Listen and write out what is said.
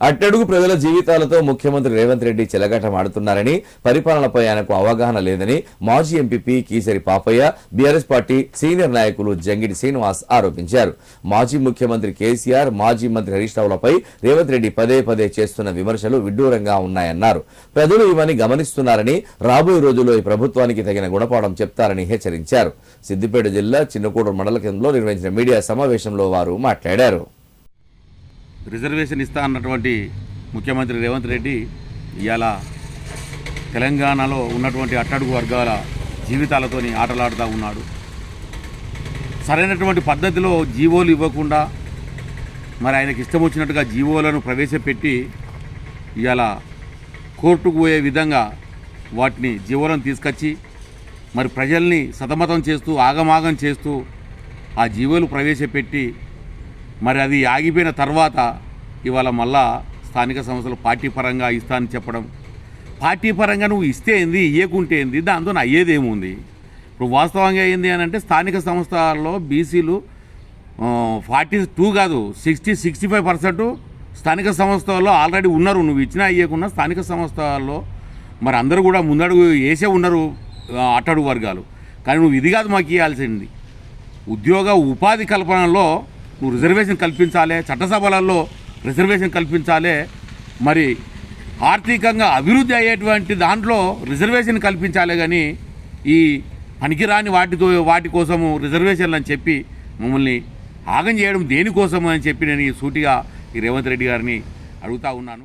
అట్టడుగు ప్రజల జీవితాలతో ముఖ్యమంత్రి రేవంత్ రెడ్డి చెలగటమాడుతున్నారని పరిపాలనపై ఆయనకు అవగాహన లేదని మాజీ MPP Keesari Papaiah BRS party senior నాయకులు జంగిడి శ్రీనివాస్ ఆరోపించారు. మాజీ ముఖ్యమంత్రి కేసీఆర్ మాజీ మంత్రి హరీష్ రావులపై రేవంత్ రెడ్డి పదే పదే చేస్తున్న విమర్శలు విడ్డూరంగా ఉన్నాయన్నారు. ప్రజలు ఇవన్నీ గమనిస్తున్నారని రాబోయే రోజుల్లో ఈ ప్రభుత్వానికి తగిన గుణపాఠం చెప్తారని హెచ్చరించారు. సిద్దిపేట జిల్లా చిన్నకూడూరు మండల కేంద్రంలో నిర్వహించిన మీడియా సమావేశంలో వారు మాట్లాడారు. రిజర్వేషన్ ఇస్తా అన్నటువంటి ముఖ్యమంత్రి రేవంత్ రెడ్డి ఇవాళ తెలంగాణలో ఉన్నటువంటి అట్టడుగు వర్గాల జీవితాలతోని ఆటలాడుతూ ఉన్నాడు. సరైనటువంటి పద్ధతిలో జీవోలు ఇవ్వకుండా మరి ఆయనకి ఇష్టం వచ్చినట్టుగా జీవోలను ప్రవేశపెట్టి ఇవాళ కోర్టుకు పోయే విధంగా వాటిని జీవోలను తీసుకొచ్చి మరి ప్రజల్ని సతమతం చేస్తూ ఆగమాగం చేస్తూ ఆ జీవోలు ప్రవేశపెట్టి మరి అది ఆగిపోయిన తర్వాత ఇవాళ మళ్ళా స్థానిక సంస్థలు పార్టీ పరంగా ఇస్తా అని చెప్పడం. పార్టీ పరంగా నువ్వు ఇస్తే ఏంది? ఇయ్యకుంటే ఏంది? దాంతో అయ్యేదేముంది ఇప్పుడు వాస్తవంగా ఏంది అని అంటే స్థానిక సంస్థల్లో బీసీలు ఫార్టీ టూ కాదు సిక్స్టీ సిక్స్టీ ఫైవ్ పర్సెంట్ స్థానిక సంస్థల్లో ఆల్రెడీ ఉన్నారు. నువ్వు ఇచ్చినా అయ్యకున్నా స్థానిక సంస్థల్లో మరి అందరూ కూడా ముందడుగు వేసే ఉన్నారు అట్టడుగు వర్గాలు. కానీ నువ్వు ఇది కాదు మాకు ఇవ్వాల్సింది ఉద్యోగ ఉపాధి కల్పనలో నువ్వు రిజర్వేషన్ కల్పించాలి చట్టసభలలో రిజర్వేషన్ కల్పించాలి మరి ఆర్థికంగా అభివృద్ధి అయ్యేటువంటి దాంట్లో రిజర్వేషన్ కల్పించాలి కానీ ఈ పనికిరాని వాటితో వాటి కోసము రిజర్వేషన్లు అని చెప్పి మమ్మల్ని ఆగం చేయడం దేనికోసము అని చెప్పి నేను ఈ సూటిగా ఈ రేవంత్ రెడ్డి గారిని అడుగుతా ఉన్నాను.